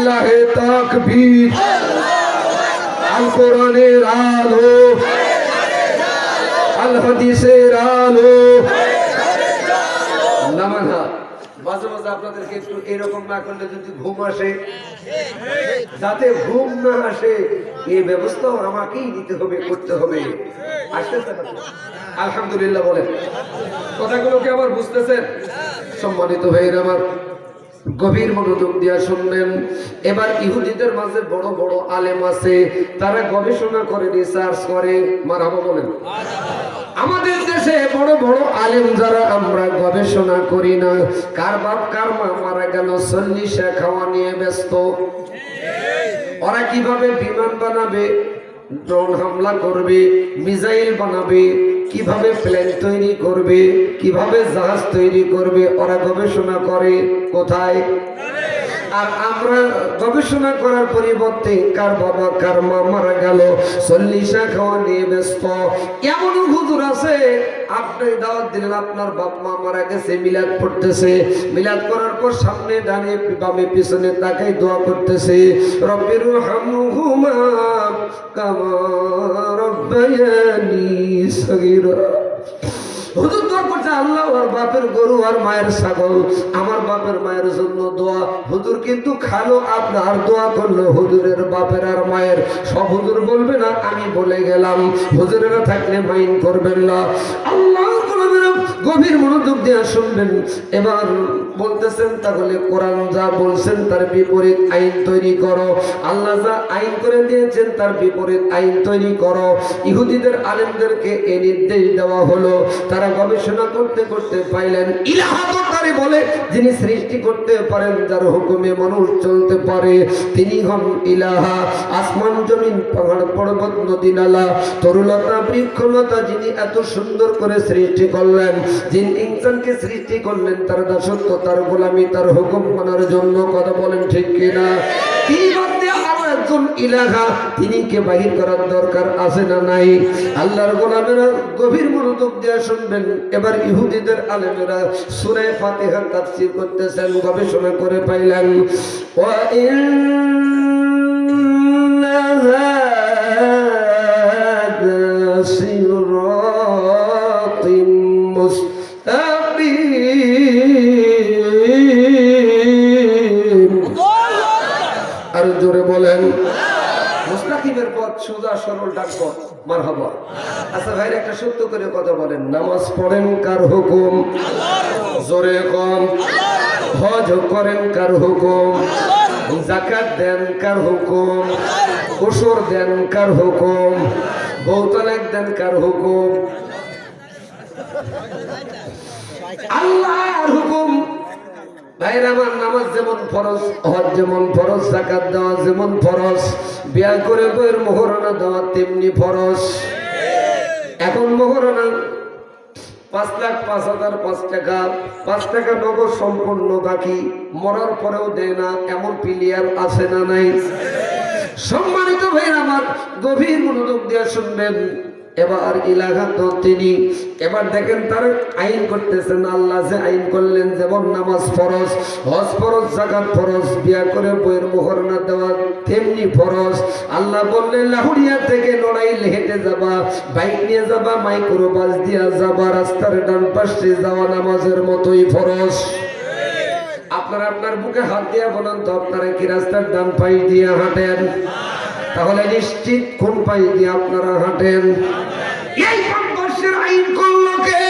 লিল্লাহে তাকবীর। আল কোরআনের আলো। আল হাদিসের আলো। মাঝে মাঝে আপনাদেরকে একটু এরকম না করলে যদি ঘুম আসে, যাতে ঘুম না আসে এই ব্যবস্থাও আমাকেই নিতে হবে, করতে হবে? আলহামদুলিল্লাহ বলেন। কথাগুলো কি আবার বুঝতেছেন? সম্মানিত ভাইয়ের আমার গভীর মনোযোগ দিয়া শুনলেন। এবার ইহুদিদের মাঝে বড় বড় আলেম আছে, তারা গবেষণা করে রিসার্চ করে মারাবা বলেন। আমাদের দেশে বড় বড় আলেম যারা, আমরা গবেষণা করি না। কার বাপ, কার মা মারা গেল, চল্লিশা খাওয়া নিয়ে ব্যস্ত। ওরা কীভাবে বিমান বানাবে, ড্রোন হামলা করবে, মিসাইল বানাবে কীভাবে প্লেন তৈরি করবে, কীভাবে জাহাজ তৈরি করবে, ওরা গবেষণা করে, কোথায়? আর আমরা গবেষণা করার পরিবর্তে কার বাবা, কার মা মারা গেল, চল্লিশা খাওয়া নিয়ে ব্যস্ত। এমন হুজুর আছে, আপনি দাওয়াত দিলেন, আপনার বাপ মা মারা গেছে, মিলাদ পড়তেছে। মিলাদ করার পর সামনে ডানে বামে পিছনে তাকাই দোয়া করতেছে রব্বির হামহুমা কামা রব্বায়ানি আমার বাপের মায়ের জন্য দোয়া। কিন্তু খালো আপনার দোয়া করল বাপের আর মায়ের। সব আমি বলে গেলাম। হুজুরেরা থাকলে মাইন করবেন না। আল্লাহ গভীর মনোযোগ দিয়ে শুনবেন। এবার বলতেছেন, তাহলে কোরআন যা বলছেন তার বিপরীত আইন তৈরি করো। আল্লাহ যা আইন করে দিয়েছেন তার বিপরীত আইন তৈরি করো। ইহুদিদের আলেমদেরকে এ নির্দেশ দেওয়া হলো। তারা গবেষণা করতে করতে পাইলেন, ইলাহাতকারী বলে যিনি সৃষ্টি করতে পারেন, যার হুকুমে মানুষ চলতে পারে। তিনি হন ইলাহা, আসমান, জমিন, পাহাড়, পর্বত, নদী, নালা, তরুলতা, বৃক্ষলতা যিনি এত সুন্দর করে সৃষ্টি করলেন। যিনি ইনসানকে সৃষ্টি করলেন, তার দাসত্ব, তার গোলামি, তার হুকুম মানার জন্য কথা বলেন ঠিক কিনা? বাদ একজন তিনি কে বাহির করার দরকার আছে না নাই? গভীর এবার ইহুদিদের আলেমেরা করতেছেন, গবেষণা করে পাইলেন। সোজা, সরল, ডাক পথ, মারহাবা। আচ্ছা ভাইরা, একটা সত্য করে কথা বলেন। নামাজ পড়েন কার হুকুম? জোরে কম। হজ করেন কার হুকুম? জাকাত দেন কার হুকুম? ওসর দেন কার হুকুম? বৌতলাক দেন কার হুকুম? আল্লাহর হুকুম আমার নামাজ যেমন যেমন দেওয়া যেমন করে তেমনি এখন পাঁচ পাঁচ হাজার পাঁচ টাকা পাঁচ টাকা সম্পূর্ণ বাকি, মরার পরেও দেয় না, এমন প্লেয়ার আছে না নাই? সম্মানিত ভাইয়ের আমার গভীর মনোযোগ দিয়ে শুনবেন। এবার ইলাকা তো তিনি। এবার দেখেন তার আইন করতেছেন, আল্লাহ যে আইন করলেন যেমন নামাজ ফরজ, হজ ফরজ জাকাত ফরজ, বিয়া করে বইয়ের মোহর না দেওয়া তেমনি ফরজ। আল্লাহ বললেন লাহুরিয়া থেকে লড়াই হেঁটে যাবা, বাইক নিয়ে যাবা মাইক্রো বাস দিয়া যাবা, রাস্তার ডান পাশে যাওয়া নামাজের মতোই ফরজ। আপনারা আপনার বুকে হাত দিয়ে বলেন তো, আপনারা কি রাস্তার ডান পাই দিয়ে হাঁটেন? তাহলে নিশ্চিত কোন পাই দিয়ে আপনারা হাঁটেন। এই ভারতবর্ষের আইন করল কে?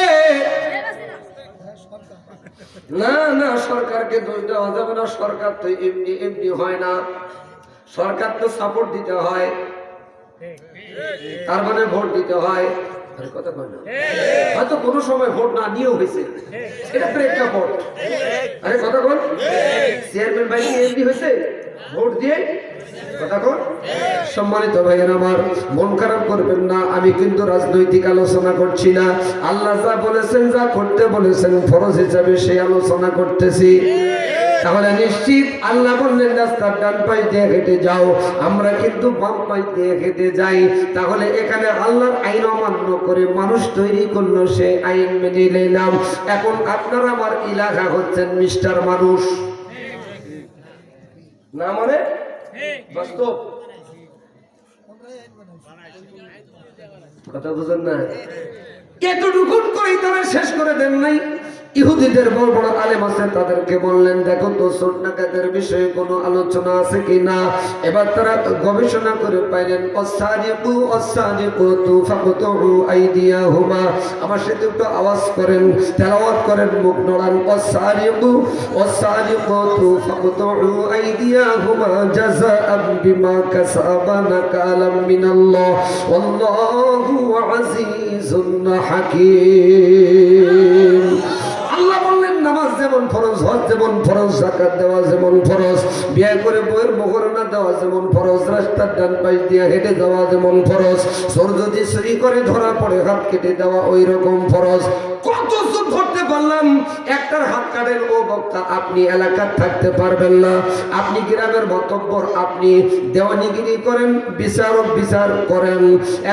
না না, সরকারকে দোষ দেওয়া যাবে না, সরকার তো এমনি এমনি হয় না। সরকার তো সাপোর্ট দিতে হয়। তার মানে ভোট দিতে হয়। কথা কয় হয়তো কোনো সময় ভোট না নিয়েও হয়েছে। এটা প্রেক্ষাপট আরে, কথা কন চেয়ারম্যান ভাই এমনি হয়েছে। ভোট দিয়ে সম্মানিত ভাইয়ের আমার, মন খারাপ করবেন না, আমি কিন্তু রাজনৈতিক আলোচনা করছি না। আল্লাহ যা বলেছেন, যা করতে বলেছেন, ফরজ হিসাবে সেই আলোচনা করতেছি। তাহলে নিশ্চিত আল্লাহ বললেন, রাস্তার ডান পাই দিয়ে হেঁটে যাও, আমরা কিন্তু বাম পাই দিয়ে হেঁটে যাই। তাহলে এখানে আল্লাহর আইন অমান্য করে মানুষ তৈরি করল, সে আইন মেনে নিলাম। এখন আপনার আমার এলাকা হচ্ছেন মিস্টার মানুষ। না মানে? বাস্তব? কথা বুঝেন না। এতটুকুন কই তারা শেষ করে দেন নাই। ইহুদিদের বড় বড় আলেম আছে, তাদেরকে বললেন, দেখো তো সন্ন্যাকাদের বিষয়ে কোনো আলোচনা আছে কি না? এবার তারা গবেষণা করে পাইলেন অসাজিকু তু ফাকুতু আইদিয়াহুমা। আমার সাথে একটু আওয়াজ করেন, তেলাওয়াত করেন, মুখ নড়ান ফাকুতু আইদিয়াহুমা জাযাআন বিমা কাসাবা নাকালাম মিনাল্লাহ। আজিজুন হাকীম। যেমন ফরজ, জাকাত দেওয়া যেমন ফরজ, বিয়ে করে বইয়ের মোহরণা দেওয়া যেমন ফরজ, রাস্তার ডান পাশ দিয়ে হেঁটে যাওয়া যেমন ফরজ, সর যদি সই করে ধরা পড়ে, হাত কেটে দেওয়া ওই রকম ফরজ। কত পারলাম একটার হাত কাটেন, ও বক্তা, আপনি এলাকার থাকতে পারবেন না। আপনি গ্রামের বক্তব্য আপনি দেওয়ানিগিরি করেন বিচারক বিচার করেন।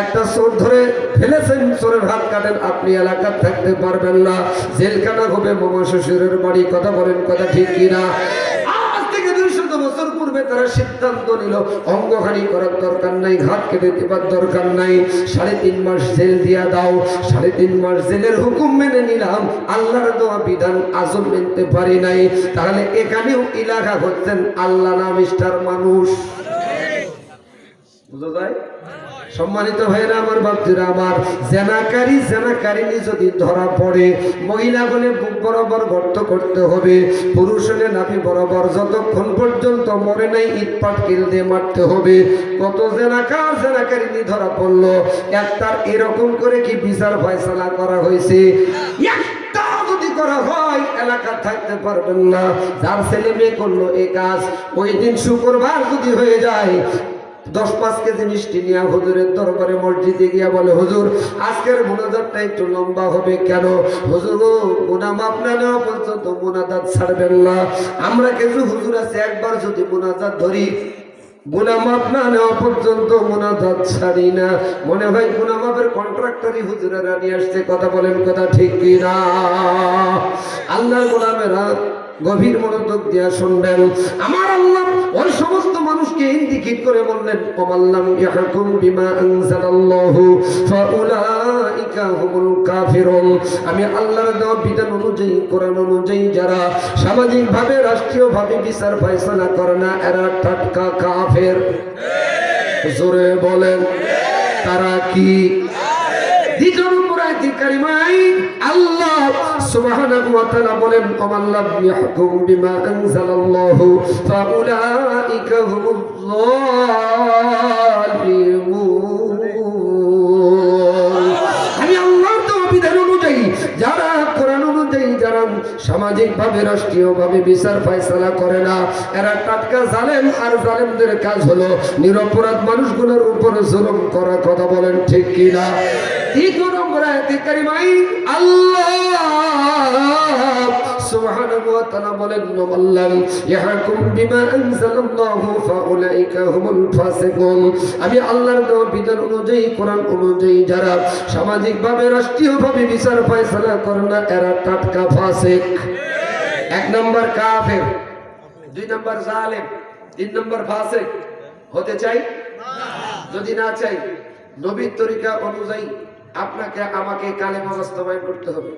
একটা চোর ধরে ফেলেছেন, চোরের হাত কাটেন, আপনি এলাকার থাকতে পারবেন না। জেলখানা হবে, মামা শ্বশুরের বাড়ি, কথা বলেন, কথা ঠিক কিনা আজ থেকে দুইশত বছর পূর্বে তারা সিদ্ধান্ত নিল, অঙ্গহানি করার দরকার নাই, ঘাট কেটে দেবার দরকার নাই। সাড়ে তিন মাস জেল দিয়া দাও, সাড়ে তিন মাস জেলের হুকুম মেনে নিলাম, আল্লাহর দেওয়া বিধান আজম মেনতে পারি নাই। তাহলে এখানেও ইলাকা হচ্ছেন আল্লাহ নামিষ্ঠার মানুষ। বুঝা যায়? সম্মানিত ভাইরা আমার বাপজিরা, আমার জেনাকারী জেনাকারিনী যদি ধরা পড়ে, মহিলা হলে বুক বরাবর গর্ত করতে হবে, পুরুষ হলে নাভি বরাবর যতক্ষণ পর্যন্ত মরে নাই, ইট পাটকিল দিয়ে মারতে হবে। কত জেনাকার জেনাকারিনী ধরা পড়ল, একটার এরকম করে কি বিচার ফয়সালা করা হয়েছে? একটা যদি করা হয়, এলাকা থাকতে পারবেন না। যার ছেলে মেয়ে করল এ কাজ, ওই দিন শুক্রবার যদি হয়ে যায় দশ পাঁচ কেজি মিষ্টি নিয়ে হুজুরের দরবারে মসজিদে গিয়া বলে, হুজুর, আজকের মোনাজাতটা একটু লম্বা হবে কেন? হুজুর মোনা না নেওয়া পর্যন্ত মোনাজাত ছাড়বেন না। আমরা কিছু হুজুর আছে, একবার যদি মোনাজাত ধরি গুনামাপ না নেওয়া পর্যন্ত মোনাজাত ছাড়ি না। মনে হয় গুনামাপের কন্ট্রাক্টরই হুজুরেরা নিয়ে আসছে, কথা বলেন কথা ঠিক কি না আল্লাহর গোলামেরা গভীর মনোযোগ দিয়া শুনবেন। আমার আল্লাহ ওই সমস্ত মানুষকে ইন্ডিকেট করে বললেন ওমাল্লাম ইয়াহকুম বিমা আনজালাল্লাহু ফাউলাইকা হুমুল কাফিরুন। আমি আল্লাহর দেওয়া বিধান অনুযায়ী, কোরআন অনুযায়ী যারা সামাজিকভাবে, রাষ্ট্রীয়ভাবে বিচার ফয়সালা করে না, এরা টাটকা কাফের। জোরে বলেন, তারা কি? দ্বিতীয় নম্বর আয়াতি কারিমাই আল্লাহ সুবহানাহু ওয়া তাআলা বলেন লাম ইয়াহকুম বিমা আনজালাল্লাহু ফাউলাইকা হুমুল যালিমুন. আমি আল্লাহর দেওয়া বিধান অনুযায়ী, যারা কোরআন অনুযায়ী, যারা সামাজিকভাবে, রাষ্ট্রীয়ভাবে বিচার ফয়সালা করে না, এরা টাটকা জালেম আর জালেমদের কাজ হলো নিরপরাধ মানুষগুলোর উপরে জুলুম করা কথা বলেন ঠিক কিনা? দ্বিতীয় নম্বর আয়াতে আল্লাহ আমি আল্লাহর বিধান অনুযায়ী, কোরআন অনুযায়ী যারা বিচার করে না, এরা টাটকা এক নম্বর কাফের, দুই নম্বর জালেম, তিন নম্বর হতে চাই? যদি না চাই, নবীর তরিকা অনুযায়ী আপনাকে, আমাকে কালেমা বাস্তবায়ন করতে হবে।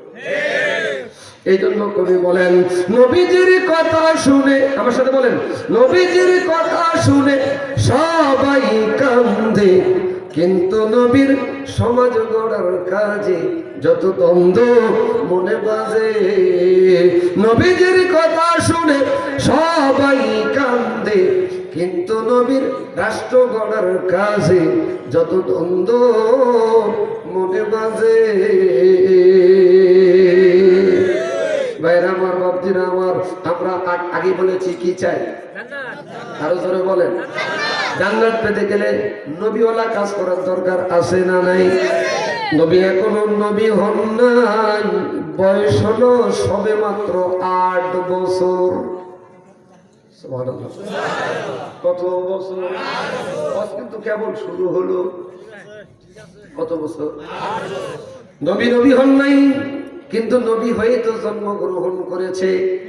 এই জন্য কবি বলেন, নবীজির কথা শুনে, আমার সাথে বলেন, নবীজির কথা শুনে সবাই কান্দে। কিন্তু নবীর সমাজ গড়ার কাজে যত দ্বন্দ্ব মনে বাজে। নবীজির কথা শুনে সবাই কান্দে। কিন্তু নবীর রাষ্ট্র গড়ার কাজে যত দ্বন্দ্ব আগ- বলেছি, কি চাই? আরও জোরে বলেন। জান্নাত পেতে গেলে নবীওয়ালা কাজ করার দরকার আছে না নাই? নবী এখনও নবী হন নাই, বয়স হলো সবে মাত্র আট বছর। কত বছর? কিন্তু কেবল শুরু হলো। কত বছর? নবী নবী হন নাই, কিন্তু নবী হয়ে তো জন্মগ্রহণ করেছে।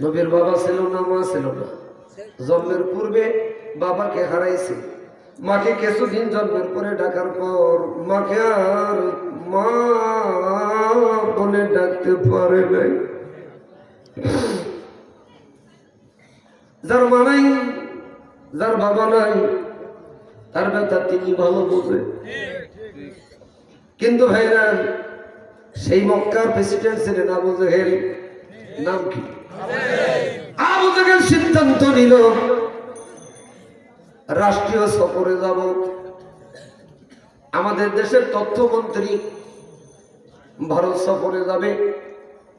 নবীর বাবা ছিল না, মা ছিল না। জন্মের পূর্বে বাবাকে হারাইছে। মাকে কিছুদিন জন্মের পরে ডাকার পর মাকে আর মা বলে ডাকতে পারে নাই। যার মা নাই, যার বাবা নাই, তার ব্যথা তিনি ভালো বোঝে। কিন্তু ভাইরা, সেই মক্কার প্রেসিডেন্ট ছিলেন আবু জেহেল। নাম কি? আবু সিদ্ধান্ত নিল রাষ্ট্রীয় সফরে যাব। আমাদের দেশের তথ্যমন্ত্রী ভারত সফরে যাবে।